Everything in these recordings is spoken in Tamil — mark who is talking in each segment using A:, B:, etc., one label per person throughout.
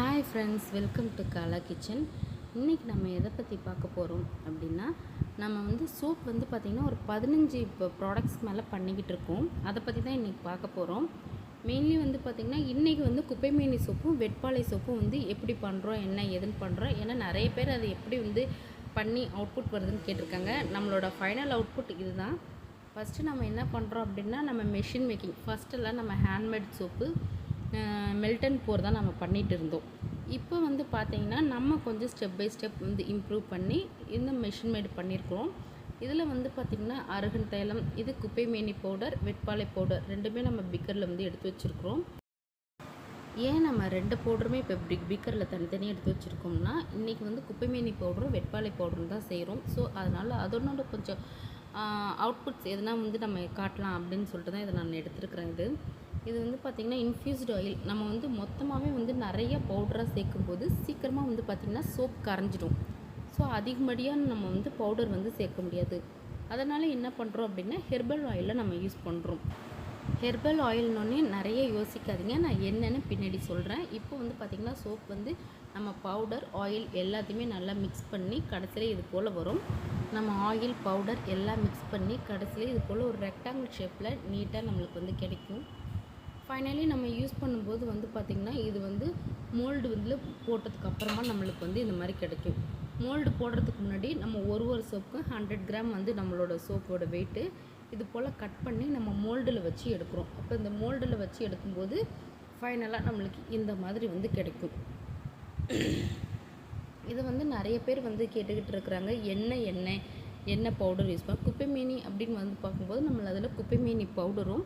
A: Hi friends welcome to Kala kitchen இன்றைக்கி நம்ம எதை பற்றி பார்க்க போகிறோம் அப்படின்னா நம்ம வந்து சோப் வந்து பார்த்திங்கன்னா ஒரு பதினஞ்சு இப்போ ப்ராடக்ட்ஸ் மேலே பண்ணிக்கிட்டு இருக்கோம். அதை பற்றி தான் இன்றைக்கி பார்க்க போகிறோம் மெயின்லி வந்து பார்த்திங்கன்னா இன்றைக்கி வந்து குப்பைமேனி சோப்பும் வெட்பாலை சோப்பும் வந்து எப்படி பண்ணுறோம் என்ன ஏதுன்னு பண்ணுறோம் ஏன்னா நிறைய பேர் அது எப்படி வந்து பண்ணி அவுட்புட் வருதுன்னு கேட்டிருக்காங்க. நம்மளோட ஃபைனல் அவுட்புட் இதுதான். ஃபஸ்ட்டு நம்ம என்ன பண்ணுறோம் அப்படின்னா நம்ம மெஷின் மேக்கிங் ஃபஸ்ட்டெல்லாம் நம்ம ஹேண்ட்மேட் சோப்பு மெல்டன் போர் தான் நம்ம பண்ணிகிட்டு இருந்தோம் இப்போ வந்து பார்த்திங்கன்னா நம்ம கொஞ்சம் ஸ்டெப் பை ஸ்டெப் வந்து இம்ப்ரூவ் பண்ணி இந்த மெஷின் மேட் பண்ணியிருக்கிறோம் இதில் வந்து பார்த்திங்கன்னா அருகன் தைலம் இது குப்பை மேனி பவுடர் வெட்பாலை பவுடர் ரெண்டுமே நம்ம பிக்கரில் வந்து எடுத்து வச்சுருக்குறோம். ஏன் நம்ம ரெண்டு பவுடருமே இப்போ பிக் பிக்கரில் தனித்தனியாக எடுத்து வச்சுருக்கோம்னா இன்றைக்கி வந்து குப்பைமேனி பவுடரும் வெட்பாலை பவுடரும் தான் செய்கிறோம் ஸோ அதனால் அதனோட கொஞ்சம் அவுட்புட்ஸ் எதுனா வந்து நம்ம காட்டலாம் அப்படின்னு சொல்லிட்டு தான் இதை நான் எடுத்துருக்குறேன் இது. இது வந்து பார்த்திங்கன்னா இன்ஃப்யூஸ்டு ஆயில் நம்ம வந்து மொத்தமாகவே வந்து நிறைய பவுடராக சேர்க்கும்போது சீக்கிரமாக வந்து பார்த்திங்கன்னா சோப் கரைஞ்சிடும். ஸோ அதிகப்படியாக நம்ம வந்து பவுடர் வந்து சேர்க்க முடியாது. அதனால் என்ன பண்ணுறோம் அப்படின்னா ஹெர்பல் ஆயிலை நம்ம யூஸ் பண்ணுறோம் ஹெர்பல் ஆயில்னோடனே நிறைய யோசிக்காதீங்க. நான் என்னென்னு பின்னாடி சொல்கிறேன் இப்போ வந்து பார்த்திங்கன்னா சோப் வந்து நம்ம பவுடர் ஆயில் எல்லாத்தையுமே நல்லா மிக்ஸ் பண்ணி கடைசியில் இது போல் வரும். நம்ம ஆயில் பவுடர் எல்லாம் மிக்ஸ் பண்ணி கடைசியில் இது போல் ஒரு ரெக்டாங்கிள் ஷேப்பில் நீட்டாக நம்மளுக்கு வந்து கிடைக்கும். ஃபைனலி நம்ம யூஸ் பண்ணும்போது வந்து பார்த்திங்கன்னா இது வந்து மோல்டு வந்து போட்டதுக்கு அப்புறமா நம்மளுக்கு வந்து இந்த மாதிரி கிடைக்கும். மோல்டு போடுறதுக்கு முன்னாடி நம்ம ஒரு ஒரு சோப்புக்கும் ஹண்ட்ரட் கிராம் வந்து நம்மளோட சோப்போட வெயிட்டு இது போல் கட் பண்ணி நம்ம மோல்டில் வச்சு எடுக்கிறோம். அப்போ இந்த மோல்டில் வச்சு எடுக்கும்போது ஃபைனலாக நம்மளுக்கு இந்த மாதிரி வந்து கிடைக்கும். இது வந்து நிறைய பேர் வந்து கேட்டுக்கிட்டு இருக்கிறாங்க எண்ணெய் எண்ணெய் எண்ணெய் பவுடர் யூஸ் பண்ண குப்பைமேனி அப்படின்னு வந்து பார்க்கும்போது நம்மள அதில் குப்பைமேனி பவுடரும்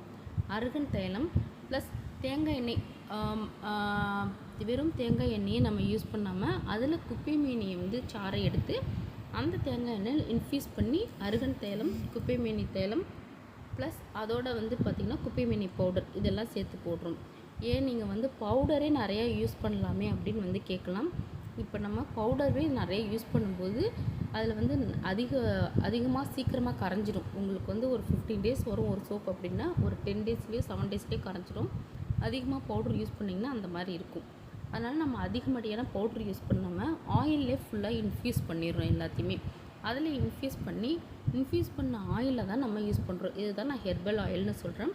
A: அருகன் தைலம் ப்ளஸ் தேங்காய் எண்ணெய் வெறும் தேங்காய் எண்ணெயை நம்ம யூஸ் பண்ணாமல் அதில் குப்பை மீனியை வந்து சாறை எடுத்து அந்த தேங்காய் எண்ணெயில் இன்ஃப்யூஸ் பண்ணி அருகன் தைலம் குப்பை மீனி தைலம் ப்ளஸ் அதோட வந்து பார்த்திங்கன்னா குப்பை மீனி பவுடர் இதெல்லாம் சேர்த்து போடுறோம். ஏன் நீங்கள் வந்து பவுடரே நிறையா யூஸ் பண்ணலாமே அப்படின்னு வந்து கேட்கலாம். இப்போ நம்ம பவுடரே நிறைய யூஸ் பண்ணும்போது அதில் வந்து அதிக அதிகமாக சீக்கிரமாக கரைஞ்சிடும். உங்களுக்கு வந்து ஒரு ஃபிஃப்டீன் டேஸ் வரும் ஒரு சோப் அப்படின்னா ஒரு டென் டேஸ்லேயே செவன் டேஸ்லேயே கரைஞ்சிடும். அதிகமாக பவுட்ரு யூஸ் பண்ணிங்கன்னா அந்த மாதிரி இருக்கும். அதனால் நம்ம அதிகமடியான பவுட்ரு யூஸ் பண்ணாமல் ஆயிலே ஃபுல்லாக இன்ஃப்யூஸ் பண்ணிடுறோம் எல்லாத்தையுமே. அதில் இன்ஃப்யூஸ் பண்ணி இன்ஃப்யூஸ் பண்ண ஆயிலை தான் நம்ம யூஸ் பண்ணுறோம் இதுதான் நான் ஹெர்பல் ஆயில்னு சொல்கிறேன்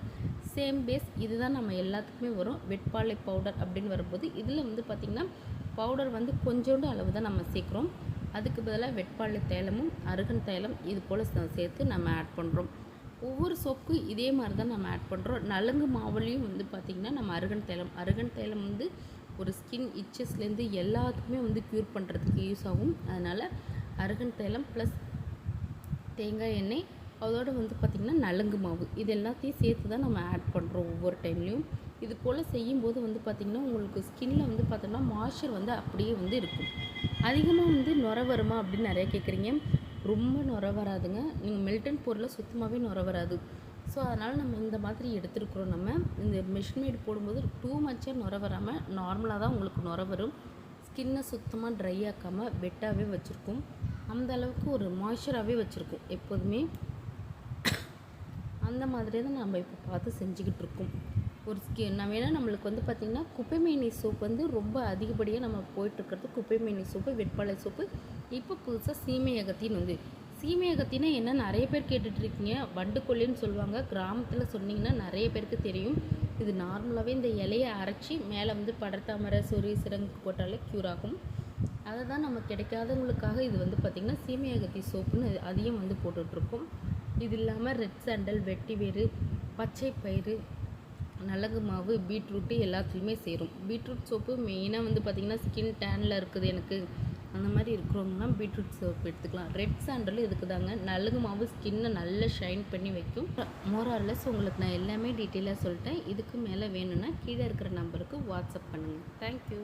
A: சேம் பேஸ் இதுதான் நம்ம எல்லாத்துக்குமே வரும். வெட்பாலை பவுடர் அப்படின்னு வரும்போது இதில் வந்து பார்த்திங்கன்னா பவுடர் வந்து கொஞ்சோண்டு அளவு தான் நம்ம சேர்க்குறோம். அதுக்கு பதிலாக வெட்பாளி தைலமும் அருகன் தைலம் இது போல் சேர்த்து நம்ம ஆட் பண்ணுறோம் ஒவ்வொரு சோப்புக்கும் இதே மாதிரி தான் நம்ம ஆட் பண்ணுறோம் நலுங்கு மாவுலேயும் வந்து பார்த்திங்கன்னா நம்ம அருகன் தைலம் அருகன் தைலம் வந்து ஒரு ஸ்கின் இச்சஸ்லேருந்து எல்லாத்துக்குமே வந்து க்யூர் பண்ணுறதுக்கு யூஸ் ஆகும். அதனால் அருகன் தைலம் ப்ளஸ் தேங்காய் எண்ணெய் அதோடு வந்து பார்த்திங்கன்னா நலுங்கு மாவு இது எல்லாத்தையும் சேர்த்து தான் நம்ம ஆட் பண்ணுறோம் ஒவ்வொரு டைம்லேயும் இது போல் செய்யும்போது வந்து பார்த்திங்கன்னா உங்களுக்கு ஸ்கின்னில் வந்து பார்த்தோம்னா மாய்ச்சர் வந்து அப்படியே வந்து இருக்கும். அதிகமாக வந்து நுர வருமா அப்படின்னு நிறைய கேட்குறீங்க ரொம்ப நுர வராதுங்க. நீங்கள் மெல்டன் பொருளில் சுத்தமாகவே நுர வராது. ஸோ அதனால் நம்ம இந்த மாதிரி எடுத்துருக்குறோம் நம்ம. இந்த மெஷின்மேட் போடும்போது டூ மச்சாக நுர வராமல் நார்மலாக தான் உங்களுக்கு நுர வரும். ஸ்கின்னை சுத்தமாக ட்ரை ஆக்காமல் வெட்டாகவே வச்சுருக்கும். அந்த அளவுக்கு ஒரு மாய்ச்சராகவே வச்சுருக்கோம் எப்போதுமே. அந்த மாதிரி தான் நம்ம இப்போ பார்த்து செஞ்சுக்கிட்டு இருக்கோம். ஒரு ஸ்கி நம்ம வேணால் நம்மளுக்கு வந்து பார்த்திங்கன்னா குப்பைமேனி சூப் வந்து ரொம்ப அதிகப்படியாக நம்ம போயிட்டுருக்கிறது குப்பைமேனி சோப்பு வெட்பாலை சோப்பு இப்போ புதுசாக சீமையகத்தின்னு வந்து. சீமையகத்தின்னா என்ன? நிறைய பேர் கேட்டுட்ருக்கீங்க வண்டுக்கொல்லின்னு சொல்லுவாங்க. கிராமத்தில் சொன்னிங்கன்னா நிறைய பேருக்கு தெரியும். இது நார்மலாகவே இந்த இலையை அரைச்சி மேலே வந்து படர்த்தாமரை சொறி சிறங்கு போட்டாலே க்யூர் ஆகும். அதை தான் நம்ம கிடைக்காதவங்களுக்காக இது வந்து பார்த்திங்கன்னா சீமையகத்தி சோப்புன்னு அதையும் வந்து போட்டுட்ருக்கோம் இது இல்லாமல் ரெட் சாண்டல் வெட்டி வேறு பச்சை பயிறு நலங்கு மாவு பீட்ரூட்டு எல்லாத்துலேயுமே சேரும். பீட்ரூட் சோப்பு மெயினாக வந்து பார்த்திங்கன்னா ஸ்கின் டேனில் இருக்குது எனக்கு. அந்த மாதிரி இருக்கிறவங்கன்னா பீட்ரூட் சோப் எடுத்துக்கலாம். ரெட் சாண்டலும் இதுக்கு தாங்க. நலுங்கு மாவு ஸ்கின்னை நல்லா ஷைன் பண்ணி வைக்கும். மோரார்லெஸ் உங்களுக்கு நான் எல்லாமே டீட்டெயிலாக சொல்லிட்டேன். இதுக்கு மேலே வேணும்னா கீழே இருக்கிற நம்பருக்கு வாட்ஸ்அப் பண்ணுங்கள் தேங்க்யூ